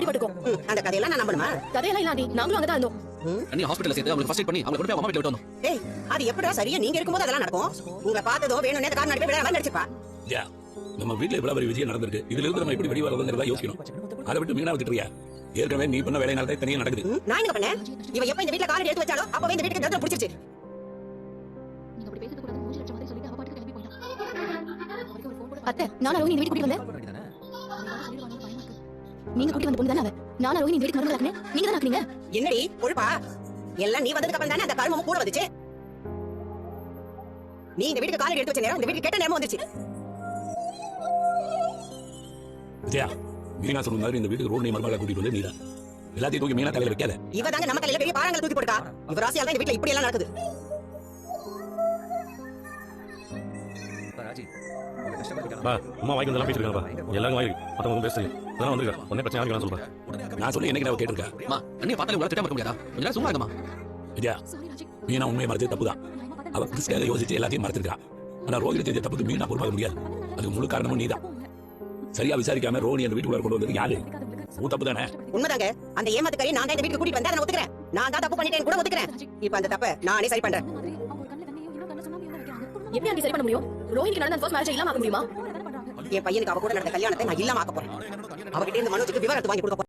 அடிபட்டுக்கும். அந்த கதையெல்லாம் நான் நம்பணுமா? கதையெல்லாம் இல்ல ஆண்டி நாங்களும் அங்கதான் இருந்தோம். அண்ணி ஹாஸ்பிட்டல்ல சேர்த்து அவங்களுக்கு ஃபர்ஸ்ட் எய்ட் பண்ணி அவங்க கொண்டு போய் அம்மா வீட்டுல விட்டு வந்தோம் அது எப்படா சரியா நீங்க இருக்கும்போது அதெல்லாம் நடக்கும். உங்களை பார்த்ததோ வேணும்னே அந்த கார் நடிப்பை விட மாதிரி நடிச்சுப்பா ஐயா நம்ம வீட்ல இவ்வளவு பெரிய விஷயம் நடந்திருக்கு. இதுல இருந்து நம்ம எப்படி வெளியே வரதுங்கிறதா யோசிக்கணும். அதை விட்டு மீனா விட்டுறியா ஏற்கனவே நீ பண்ண வேலையினால தான் தனியா நடக்குது. நான் என்ன பண்ணேன்? இவ எப்ப இந்த வீட்ல கார் எடுத்து வச்சாலோ அப்பவே இந்த வீட்டுக்கு தரத்துல பிடிச்சிருச்சு. அத்தை நான் ரோஹினி இந்த வீட்டுக்கு கூட்டிட்டு வந்தேன். நீங்க கூட்டி வந்த பொண்ணு தானே அவ? நான் ரோஹினி இந்த வீட்டுக்கு மருமகள் ஆக்குனேன் நீங்க தான் ஆக்குனீங்க? என்னடி? கொழுப்பா எல்லாம் நீ வந்ததுக்கு அப்புறம் தானே அந்த கருமமும் கூட வந்துச்சு? நீ இந்த வீட்டுக்கு கால் எடுத்து வச்ச நேரம் இந்த வீட்டுக்கு கெட்ட நேரமும் வந்துச்சு விஜயா மீனா சொன்ன மாதிரி இந்த வீட்டுக்கு ரோடு மருமகளை கூட்டிட்டு வந்து நீதான். எல்லாத்தையும் தூக்கி மீனா தலையில வைக்காத. இவ தாங்க நம்ம தலையில பெரிய பாறாங்களை தூக்கி போட்டுக்கா. இவ ராசியால தான் இந்த வீட்ல இப்படி எல்லாம் நடக்குது. பா அம்மா வாய்க்கு வந்தெல்லாம் பேசிருக்காங்கப்பா எல்லாரும் வாய்க்கு மற்றவங்க பேசுறீங்க. அதெல்லாம் வந்துருக்கா ஒன்னே பிரச்சனை ஆகிக்கலாம் சொல்றேன் நான் சொல்லி என்னைக்கு நான் கேட்டிருக்கா அம்மா பார்த்தாலே திட்டாம இருக்க முடியாதா? சும்மா விஜயா மீனா உண்மையை மறைச்சது கிறிஸ்டியாக யோசிச்சு எல்லாத்தையும் மறைச்சிருக்கா ஆனா ரோஹிணி செஞ்ச தப்புக்கு மீனா பொறுப்பாக முடியாது. அதுக்கு முழு காரணமும் நீதான். சரியா விசாரிக்காம ரோஹிணி அந்த வீட்டுக்குள்ள கொண்டு வந்தது யாரு? உன் தப்பு தானே? உண்மைதாங்க. அந்த ஏமாத்துக்காரி நான் தான் இந்த வீட்டுக்கு கூட்டிட்டு வந்தா நான் ஒத்துக்கிறேன். நான் தான் தப்பு பண்ணிட்டேன்னு கூட ஒத்துக்கிறேன். இப்ப அந்த தப்ப நானே சரி பண்றேன். எப்படி அப்படி சரி பண்ண முடியும்? ரோஹினிக்கு நடந்த ஃபர்ஸ்ட் மேரேஜ் இல்லாம ஆக முடியுமா? என் பையனுக்கு அவ கூட நடந்த கல்யாணத்தை நான் இல்லாம ஆக்க போறேன். அவகிட்ட இருந்து மனோஜுக்கு விவரத்தை வாங்கி கொடுக்க